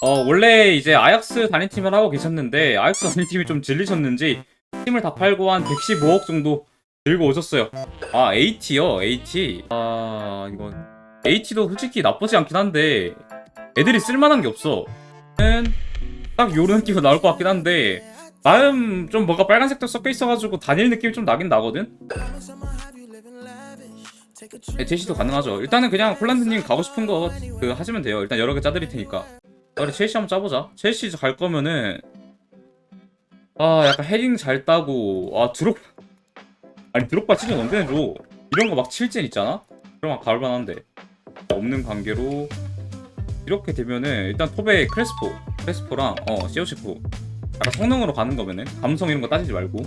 어 원래 이제 아약스 단일 팀을 하고 계셨는데 아약스 단일 팀이 좀 질리셨는지 팀을 다 팔고 한 115억 정도 들고 오셨어요. 아 AT요 AT. 아 이건 AT도 솔직히 나쁘지 않긴 한데 애들이 쓸만한 게 없어. 는딱 요런 느낌이 나올 것 같긴 한데 나름 좀 뭔가 빨간색도 섞여 있어가지고 단일 느낌이 좀 나긴 나거든. 네, 제시도 가능하죠. 일단은 그냥 폴란드님 가고 싶은 거 그 하시면 돼요. 일단 여러 개 짜드릴 테니까. 그래 첼시 한번 짜보자. 첼시 갈 거면은 아 약간 헤딩 잘 따고 아 드롭 아니 드롭바 치즈 언제 줘 이런 거 막 칠젠 있잖아. 그러면 가을만한데. 없는 관계로. 이렇게 되면은 일단 톱에 크레스포 크레스포랑 어 시오치코 약간 성능으로 가는 거면은 감성 이런 거 따지지 말고.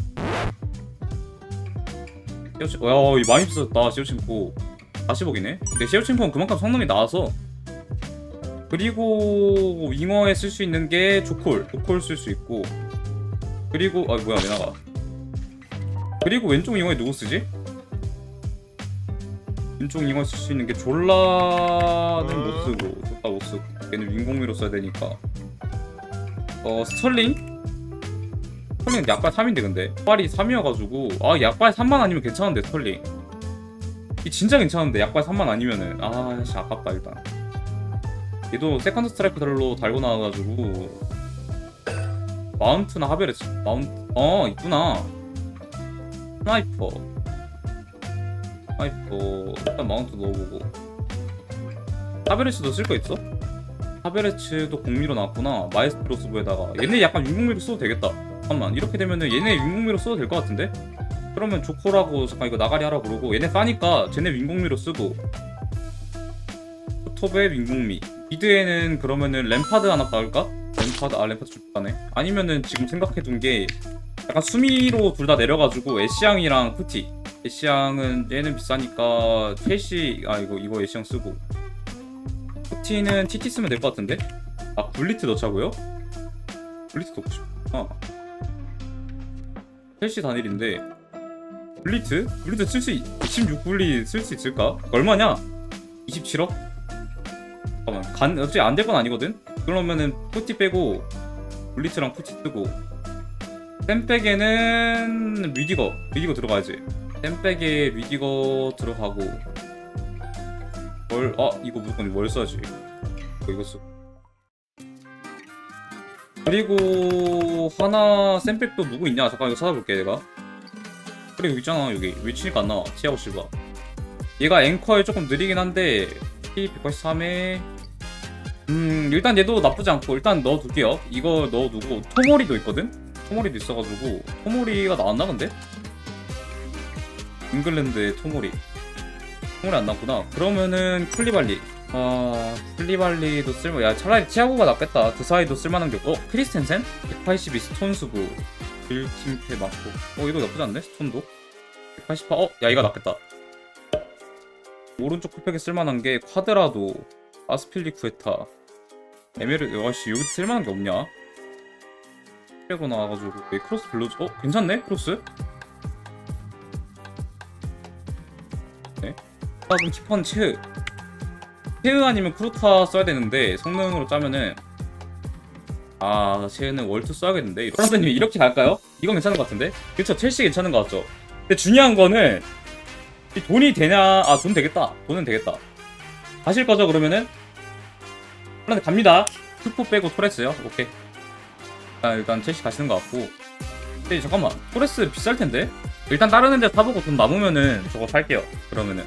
시오치 야 이거 많이 비쌌다 시오친코 40억이네. 근데 시오친코는 그만큼 성능이 나와서 그리고 윙어에 쓸 수 있는 게 조콜 조콜 쓸 수 있고. 그리고 아 뭐야 왜 나가? 그리고 왼쪽 윙어에 누구 쓰지? 왼쪽 윙어 쓸 수 있는 게 졸라는 못 쓰고 졸라 못 쓰고. 얘는 윙공미로 써야 되니까. 어 스털링? 스털링 약발 3인데 근데. 약발이 3이어가지고. 아 약발 3만 아니면 괜찮은데 스털링. 이 진짜 괜찮은데 약발 3만 아니면은. 아 진짜 아깝다 일단 얘도 세컨드 스트라이크 달로 달고 나와가지고 마운트나 하베르츠 마운트 어 있구나. 스나이퍼. 스나이퍼. 일단 마운트 넣어보고. 하베르츠도 쓸 거 있어? 하베르츠도 공미로 나왔구나. 마에스트로 스부에다가. 얘네 약간 윙공미로 써도 되겠다. 잠깐만. 이렇게 되면은 얘네 윙공미로 써도 될 것 같은데? 그러면 조코라고 잠깐 이거 나가리 하라 그러고 얘네 싸니까 쟤네 윙공미로 쓰고. 톱에 윙공미 미드에는 그러면은 램파드 하나 박을까? 램파드 아 램파드 죽다네 아니면은 지금 생각해둔 게 약간 수미로 둘 다 내려가지고 애쉬양이랑 푸티 애쉬양은 얘는 비싸니까 첼시 아 이거 이거 애쉬양 쓰고 푸티는 TT 쓰면 될 것 같은데? 아 굴리트 넣자고요? 굴리트 넣고 싶아 첼시 단일인데 굴리트? 굴리트 쓸 수 26굴리 쓸 수 있을까? 얼마냐? 27억? 잠깐만. 간 어차피 안 될 건 아니거든? 그러면은 푸티 빼고 블리츠랑 푸티 쓰고. 샘백에는 위디거 위디거 들어가야지. 샘백에 위디거 들어가고. 뭘.. 아 이거 무조건 뭘 써야지. 이거 이거 써 그리고 하나 샘백도 누구 있냐? 잠깐 이거 찾아볼게 내가. 여기 있잖아 여기. 왜 치니까 안 나와. 티아고 실바 얘가 앵커에 조금 느리긴 한데 P183에 음 일단 얘도 나쁘지 않고 일단 넣어둘게요 이거 넣어두고 토모리도 있거든? 토모리도 있어가지고 토모리가 나왔나 근데? 잉글랜드의 토모리 토모리 안 나왔구나 그러면은 쿨리발리 아 쿨리발리도 쓸만 야 차라리 치아고가 낫겠다 그 사이도 쓸만한 게 어? 크리스텐센? 182 스톤스구 빌팀페 맞고 어 이거 나쁘지 않네 스톤도 188 어? 야 이거 낫겠다 오른쪽 풀팩에 쓸만한 게 쿼드라도 아스필리 쿠에타 에메르 아씨 여기 쓸만한 게 없냐? 빼고 나와가지고 왜 크로스 블루즈 어 괜찮네 크로스? 네? 아 그럼 키퍼는 체흐 체흐 아니면 크루타 써야 되는데 성능으로 짜면은 아 체흐는 월투 써야겠는데 프란드님 이렇게 갈까요? 이건 괜찮은 것 같은데? 그쵸 첼시 괜찮은 것 같죠? 근데 중요한 거는 이 돈이 되냐? 아 돈 되겠다. 돈은 되겠다. 가실 거죠 그러면은? 홀란드 갑니다. 슈퍼 빼고 토레스요? 오케이. 아, 일단 첼시 가시는 것 같고. 근데 잠깐만 토레스 비쌀 텐데? 일단 다른 애들 사보고 돈 남으면은 저거 살게요 그러면은.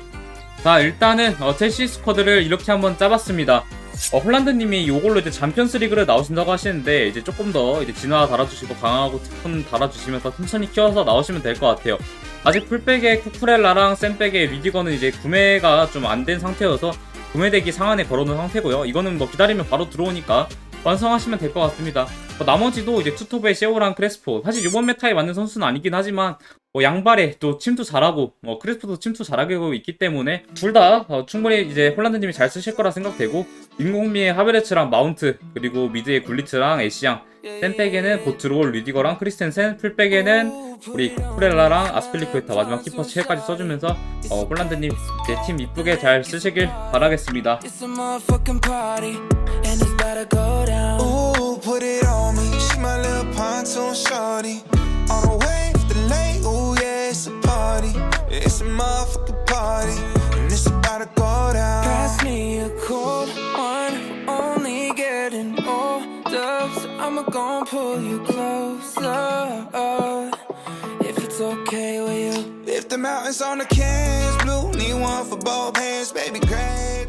자 일단은 어, 첼시 스쿼드를 이렇게 한번 짜봤습니다 어, 홀란드님이 요걸로 이제 잠피언스 리그를 나오신다고 하시는데 이제 조금 더 이제 진화 달아주시고 강하고 특훈 달아주시면서 천천히 키워서 나오시면 될 것 같아요 아직 풀백의 쿠쿠렐라랑 샌백의 리디거는 이제 구매가 좀 안 된 상태여서 구매되기 상한에 걸어놓은 상태고요. 이거는 뭐 기다리면 바로 들어오니까 완성하시면 될 것 같습니다. 뭐 나머지도 이제 투톱의 셰오랑 크레스포 사실 이번 메타에 맞는 선수는 아니긴 하지만 뭐 양발에 또 침투 잘하고 뭐 크레스포도 침투 잘하고 있기 때문에 둘다 충분히 이제 홀란드님이 잘 쓰실 거라 생각되고 인공미의 하베르츠랑 마운트 그리고 미드의 굴리트랑 애쉬양 센백에는 보트롤, 리디거랑 크리스텐센, 풀백에는 우리 쿠렐라랑 아스필리쿠에타 마지막 키퍼 체까지 써주면서 어, 홀란드님 내팀 이쁘게 잘 쓰시길 바라겠습니다. It's a motherfucking party, and it's about to go down. Ooh, put it on me. She my little pontoon shorty. I'ma pull you closer. If it's okay with you. If the mountains on the cans blue, need one for both hands, baby grapes.